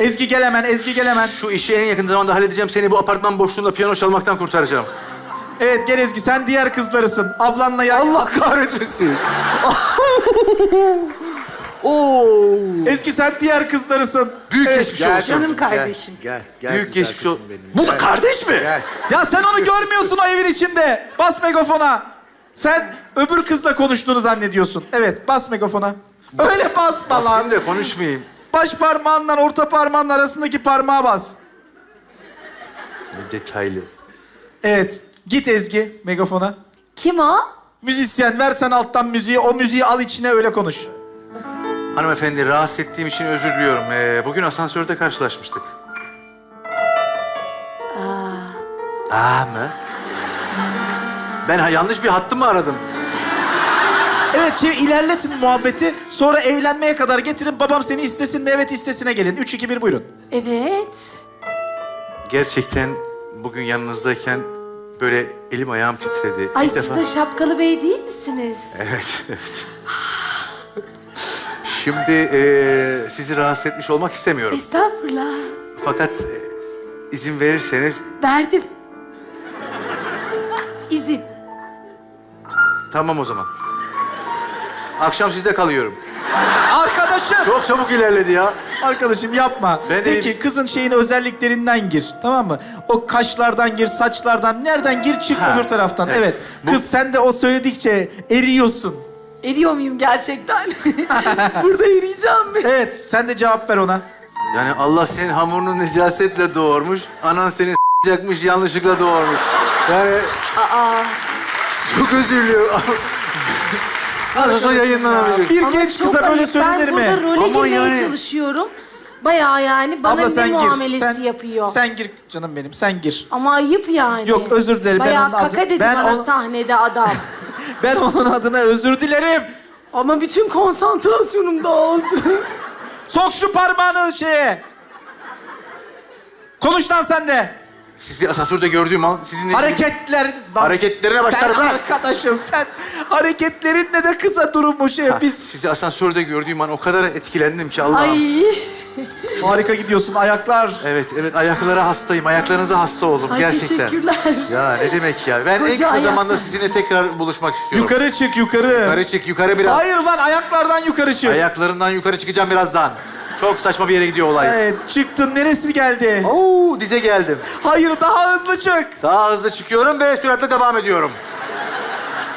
Ezgi gel hemen, Ezgi gel hemen. Şu işi en yakın zamanda halledeceğim. Seni bu apartman boşluğunda piyano çalmaktan kurtaracağım. Evet gel Ezgi sen diğer kızlarısın. Ablanla ya. Allah kahretmesin. Oo. Ezgi sen diğer kızlarısın. Büyük Evet. geçmiş Gel. olsun. Canım kardeşim. Gel, gel. Büyük güzel geçmiş olsun. benim. Bu da Gel, kardeş mi? Gel. Ya sen onu görmüyorsun o evin içinde. Bas megafona. Sen öbür kızla konuştuğunu zannediyorsun. Evet bas megafona. Öyle basma lan. Da konuşmayayım. Baş parmağınla orta parmağın arasındaki parmağa bas. Ne detaylı. Evet. Git Ezgi megafona. Kim o? Müzisyen ver sen alttan müziği. O müziği al içine öyle konuş. Hanımefendi rahatsız ettiğim için özür diliyorum. Ee, bugün asansörde karşılaşmıştık. Aa. Aa mı? Ben ha- yanlış bir hattı mı aradım? Evet şey ilerletin muhabbeti. Sonra evlenmeye kadar getirin. Babam seni istesin mi? Evet istesine gelin. Üç, iki, bir buyurun. Evet. Gerçekten bugün yanınızdayken böyle elim ayağım titredi. Ay İlk siz defa- o şapkalı bey değil misiniz? Evet, evet. Şimdi eee, sizi rahatsız etmiş olmak istemiyorum. Estağfurullah. Fakat e, izin verirseniz Verdim. İzin. tamam o zaman. Akşam sizde kalıyorum. Arkadaşım! Çok çabuk ilerledi ya. Arkadaşım yapma. Ben de de- ki kızın şeyin özelliklerinden gir. Tamam mı? O kaşlardan gir, saçlardan. Nereden gir çık Ha, öbür taraftan. evet. Evet. Bu- Kız sen de o söyledikçe eriyorsun. Eriyor muyum gerçekten? Burada eriyeceğim mi? Evet sen de cevap ver ona. Yani Allah senin hamurunu necasetle doğurmuş, anan seni s**acakmış, yanlışlıkla doğurmuş. Yani Aa. çok özür diliyorum. Nasıl olsa yayınlanabilecek. Bir genç kıza böyle söylenir Ben mi? burada role Ama girmeye yani- çalışıyorum. Bayağı yani bana Abla ne sen gir. muamelesi Sen, yapıyor. Sen gir canım benim. Sen gir. Ama ayıp yani. Yok, özür dilerim. Ben Bayağı onun adı- kaka dedi ben bana onu- sahnede adam. Ben onun adına özür dilerim. Ama bütün konsantrasyonum dağıldı. Sok şu parmağını şeye. Konuş lan sen de. Sizi asansörde gördüğüm an sizinle... Hareketler... Lan Hareketlerine Sen başlarım lan. arkadaşım sen hareketlerinle de kısa durumu şey. Biz Sizi asansörde gördüğüm an o kadar etkilendim ki Allah'ım. Ay. harika gidiyorsun ayaklar. Evet, evet ayaklara hastayım. Ayaklarınıza hasta oldum Ay gerçekten. teşekkürler. Ya ne demek ya? Ben en Koca kısa ayak. zamanda sizinle tekrar buluşmak istiyorum. Yukarı çık yukarı. Yukarı çık, yukarı biraz. Hayır lan ayaklardan yukarı çık. Ayaklarından yukarı çıkacağım birazdan. Çok saçma bir yere gidiyor olay. Evet çıktın neresi geldi? Oo, dize geldim. Hayır daha hızlı çık. Daha hızlı çıkıyorum ve süratle devam ediyorum.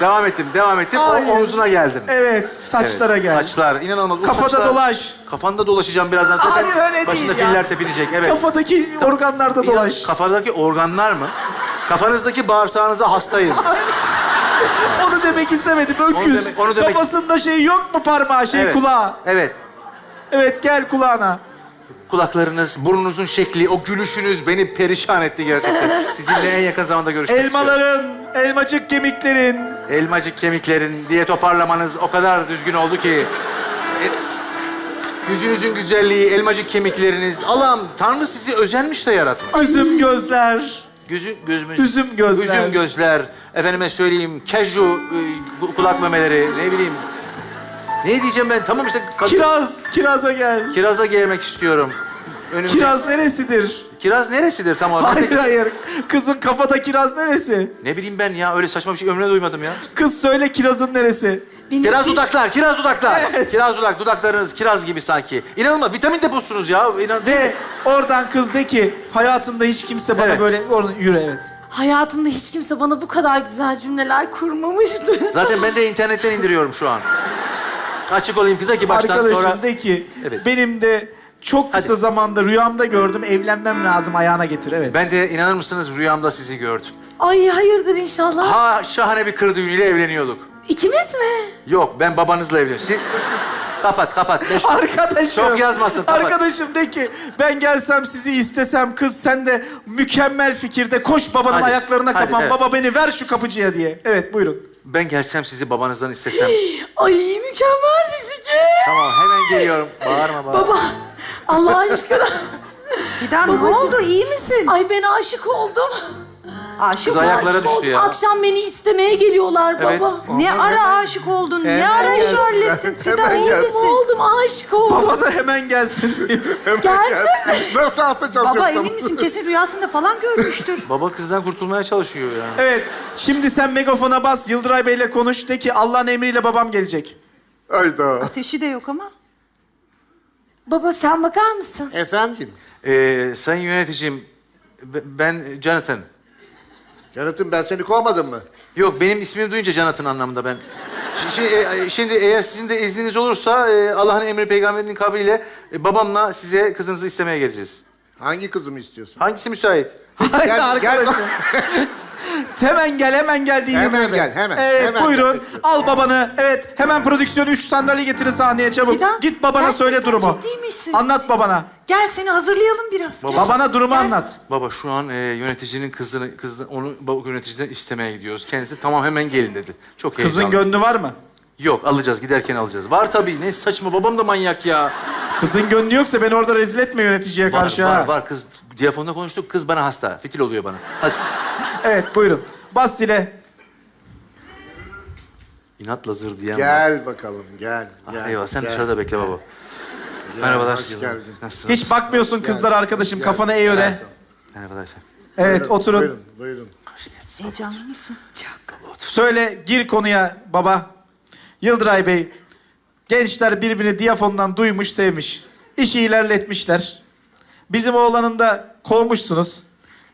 Devam ettim, devam ettim. Hayır. O omzuna geldim. Evet saçlara Evet, gel. Saçlar, inanılmaz. O Kafada saçlar- dolaş. Kafanda dolaşacağım birazdan. Zaten Hayır öyle başında değil ya. filler tepinecek. Evet. Kafadaki organlarda dolaş. Kafadaki organlar mı? Kafanızdaki bağırsağınıza hastayım. Onu demek istemedim öküz. demek- onu demek- Kafasında şey yok mu parmağı şey evet. kulağı? Evet. Evet gel kulağına. Kulaklarınız, burnunuzun şekli, o gülüşünüz beni perişan etti gerçekten. Sizinle en yakın zamanda görüşmek istiyorum. Elmaların, elmacık kemiklerin. Elmacık kemiklerin diye toparlamanız o kadar düzgün oldu ki. E, yüzünüzün güzelliği, elmacık kemikleriniz. Allah'ım Tanrı sizi özenmiş de yaratmış. Üzüm gözler. Gözü, gözümüz, Üzüm gözler. Üzüm gözler. Efendime söyleyeyim, keju e, kulak memeleri, ne bileyim. Ne diyeceğim ben? Tamam işte. Kiraz, kiraza gel. Kiraza gelmek istiyorum. Önümde- Kiraz neresidir? Kiraz neresidir tam olarak? Hayır hayır. Kızın kafada kiraz neresi? Ne bileyim ben ya öyle saçma bir şey ömrümde duymadım ya. Kız söyle kirazın neresi? Benim Kiraz dudaklar, kiraz dudaklar. Evet. Kiraz dudak, dudaklarınız kiraz gibi sanki. İnanılmaz, vitamin deposunuz ya. İnan De oradan kız de ki hayatımda hiç kimse bana Evet. böyle oradan yürü evet. Hayatımda hiç kimse bana bu kadar güzel cümleler kurmamıştı. Zaten ben de internetten indiriyorum şu an. Açık olayım kıza ki baştan Arkadaşım sonra... de ki Evet. benim de çok kısa Hadi. zamanda rüyamda gördüm evlenmem lazım ayağına getir evet. Ben de inanır mısınız rüyamda sizi gördüm. Ay hayırdır inşallah. Ha şahane bir kır düğünüyle evleniyorduk. İkimiz mi? Yok ben babanızla evleniyorum. Siz... Kapat kapat. Beş... Arkadaşım. Çok yazmasın, kapat. Arkadaşım de ki ben gelsem sizi istesem kız sen de mükemmel fikirde koş babanın Hadi, ayaklarına hadi, kapan evet. baba beni ver şu kapıcıya diye. Evet buyurun. Ben gelsem sizi babanızdan istesem. Ay mükemmel bir fikir. tamam hemen geliyorum. Bağırma bağırma. Baba Allah aşkına. Fidan ne Babacığım. oldu? İyi misin? Ay ben aşık oldum. Aşık Kız ayaklara Aşık düştü oldum. ya. Akşam beni istemeye geliyorlar Evet. baba. Ne ara aşık oldun? Ne Hemen ara iş gelsin. hallettin? Fidan Hemen iyi gelsin. misin? Oldum aşık oldum. Baba da hemen gelsin. Gelsin. Nasıl atacağız Baba yoksa? emin misin? Kesin rüyasında falan görmüştür. Baba kızdan kurtulmaya çalışıyor ya. evet. Şimdi sen megafona bas. Yıldıray Bey'le konuş. De ki Allah'ın emriyle babam gelecek. Hayda. Ateşi de yok ama. Baba sen bakar mısın? Efendim? Ee, sayın yöneticim, ben Jonathan. Canıtım ben seni kovmadım mı? Yok, benim ismimi duyunca Jonathan anlamında ben. Şi- Şimdi, e, şimdi eğer sizin de izniniz olursa e, Allah'ın emri peygamberinin kavliyle e, babamla size kızınızı istemeye geleceğiz. Hangi kızımı istiyorsun? Hangisi müsait? Hayır Gel, gel. arkadaşım. hemen gel, hemen gel değil Hemen gel, hemen, Evet, hemen buyurun. gel. Al babanı. Evet, hemen prodüksiyon üç sandalye getirin sahneye çabuk. Fidan, Git babana gerçekten söyle durumu. ciddi misin? Anlat babana. Gel seni hazırlayalım biraz. Gel. Babana durumu Gel. anlat. Baba şu an e, yöneticinin kızını, kızını onu baba yöneticiden istemeye gidiyoruz. Kendisi tamam hemen gelin dedi. Çok Kızın heyecanlı. gönlü var mı? Yok alacağız giderken alacağız. Var tabii ne saçma babam da manyak ya. Kızın gönlü yoksa beni orada rezil etme yöneticiye Var karşı var, ha. var kız diyafonda konuştuk kız bana hasta. Fitil oluyor bana. Hadi. Evet, buyurun. Bas zile. İnatla zır diyen var. Gel bakalım gel. Ah, gel eyvallah sen gel. dışarıda bekle baba. Gel, Merhabalar. hoş geldin. Nasılsınız? Hiç bakmıyorsun kızlara arkadaşım. Kafanı eğ öyle. Merhabalar efendim. Evet, Buyurun, oturun. Buyurun, buyurun. Heyecanlı mısın? Söyle, gir konuya baba. Yıldıray Bey, gençler birbirini diyafondan duymuş, sevmiş. İşi ilerletmişler. Bizim oğlanın da kovmuşsunuz.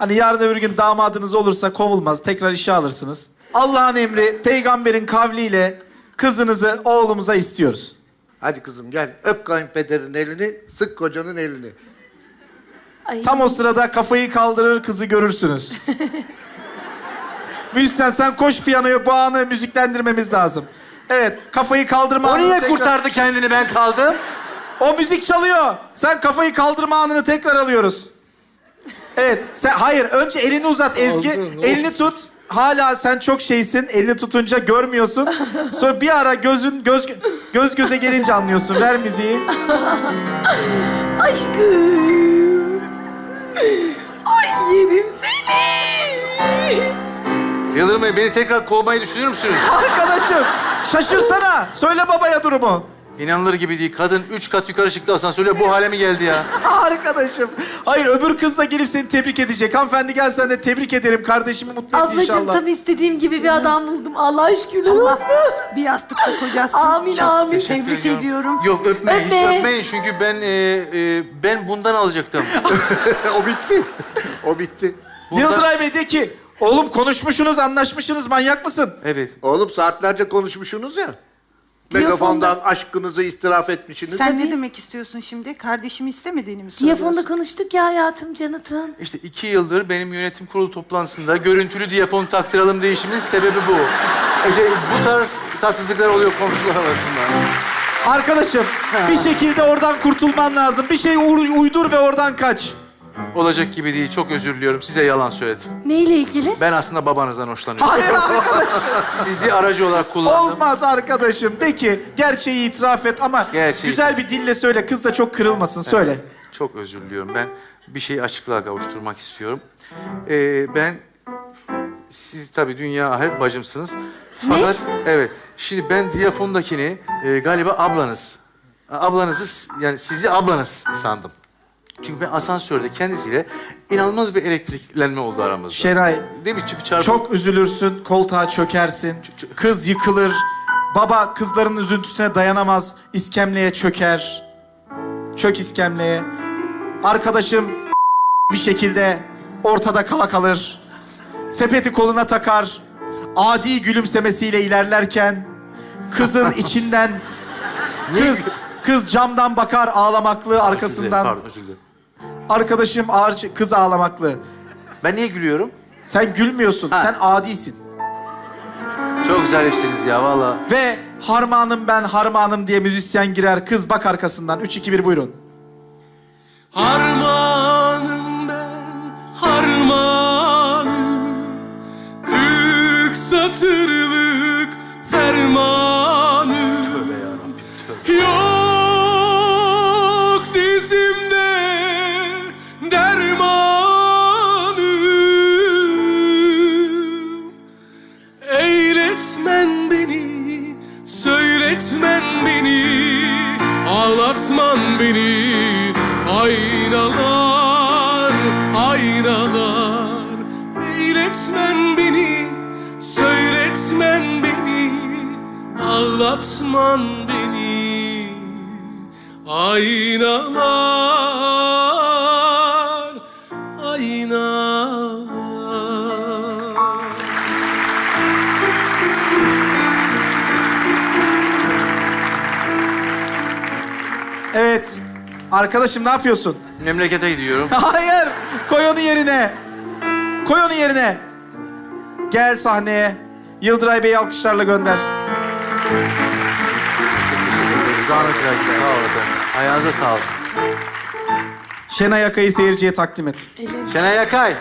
Hani yarın öbür gün damadınız olursa kovulmaz, tekrar işe alırsınız. Allah'ın emri, peygamberin kavliyle kızınızı oğlumuza istiyoruz. Hadi kızım gel. Öp kayınpederin elini, sık kocanın elini. Ay. Tam o sırada kafayı kaldırır kızı görürsünüz. Müzisyen sen koş piyanoya bu anı müziklendirmemiz lazım. Evet kafayı kaldırma O anını niye tekrar- kurtardı kendini ben kaldım? O müzik çalıyor. Sen kafayı kaldırma anını tekrar alıyoruz. Evet sen hayır önce elini uzat Ezgi. elini tut. Hala sen çok şeysin. Elini tutunca görmüyorsun. Sonra bir ara gözün göz göz göze gelince anlıyorsun. Ver müziği. Aşkım. Ay yerim seni. Yıldırım Bey beni tekrar kovmayı düşünür müsünüz? Arkadaşım şaşırsana. Söyle babaya durumu. İnanılır gibi değil. Kadın üç kat yukarı çıktı asansörle bu hale mi geldi ya? Arkadaşım. Hayır öbür kız da gelip seni tebrik edecek. Hanımefendi gel sen de tebrik ederim. Kardeşimi mutlu et Ablacığım inşallah. tam istediğim gibi bir adam buldum. Allah şükürler Allah olsun. bir yastıkta kocasın. Amin amin. Teşekkür Tebrik ediyorum. ediyorum. Yok öpmeyin, hiç Öpme. öpmeyin. Çünkü ben e, e, ben bundan alacaktım. o bitti. O bitti. Bundan- Yıldıray Bey de ki oğlum konuşmuşsunuz anlaşmışsınız manyak mısın? Evet. Oğlum saatlerce konuşmuşsunuz ya. Megafondan aşkınızı istiraf etmişsiniz. Sen Tabii. ne demek istiyorsun şimdi? Kardeşimi istemediğini mi söylüyorsun? Diyafonda konuştuk ya hayatım Canat'ın. İşte iki yıldır benim yönetim kurulu toplantısında görüntülü diyafon taktıralım değişiminin sebebi bu. İşte bu tarz tatsızlıklar oluyor komşular arasında. Arkadaşım bir şekilde oradan kurtulman lazım. Bir şey uy- uydur ve oradan kaç. Olacak gibi değil. Çok özür diliyorum. Size yalan söyledim. Neyle ilgili? Ben aslında babanızdan hoşlanıyorum. Hayır arkadaşım. Sizi aracı olarak kullandım. Olmaz arkadaşım. De ki gerçeği itiraf et ama Gerçeği- güzel bir dille söyle. Kız da çok kırılmasın. Söyle. Çok özür diliyorum. Ben bir şeyi açıklığa kavuşturmak istiyorum. Ee, ben siz tabii dünya ahiret bacımsınız. Fakat evet. Şimdi ben diyafondakini e, galiba ablanız. Ablanızı yani sizi ablanız sandım. Çünkü ben asansörde kendisiyle inanılmaz bir elektriklenme oldu aramızda. Şenay Değil mi? Bir çarpı. çok üzülürsün. Koltuğa çökersin. Kız yıkılır. Baba kızların üzüntüsüne dayanamaz. İskemleye çöker. Çök iskemleye. Arkadaşım bir şekilde ortada kala kalır. Sepeti koluna takar. Adi gülümsemesiyle ilerlerken kızın içinden kız kız camdan bakar ağlamaklı arkasından. Pardon özür dilerim. Arkadaşım ağır kız ağlamaklı. Ben niye gülüyorum? Sen gülmüyorsun. Ha. Sen adisin. Çok zarifsiniz ya vallahi. Ve harmanım ben harmanım diye müzisyen girer. Kız bak arkasından. Üç, iki, bir buyurun. Harmanım Ağlatman beni Aynalar, aynalar Evet. Arkadaşım ne yapıyorsun? Memlekete gidiyorum. Hayır. Koy onu yerine. Koy onu yerine. Gel sahneye. Yıldıray Bey'i alkışlarla gönder. Zahmet verdin. Sağ ol efendim. Ayağınıza sağlık. Şenay Akay'ı seyirciye takdim et. Şenay Yakay.